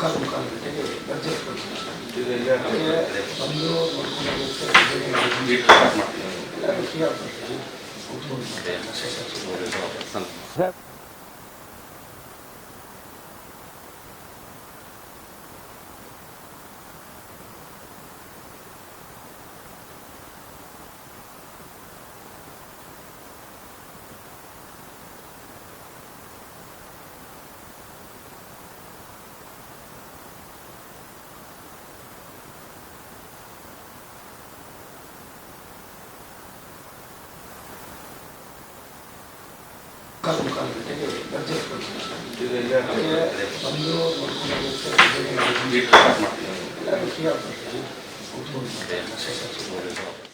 ಮುಕ್ಕಾಲು ಮುಕ್ಕಾಲು ಗಂಟೆಗೆ ಬಂದು ನೋಡ್ಕೊಂಡು ಹೋಗೋಕ್ಕೆ ಮುಕ್ಕಾಲು ಮುಕ್ಕಾಲು ಗಂಟೆಗೆ ಕೊಡ್ತೀನಿ ಬಂದು ನೋಡ್ಕೊಂಡು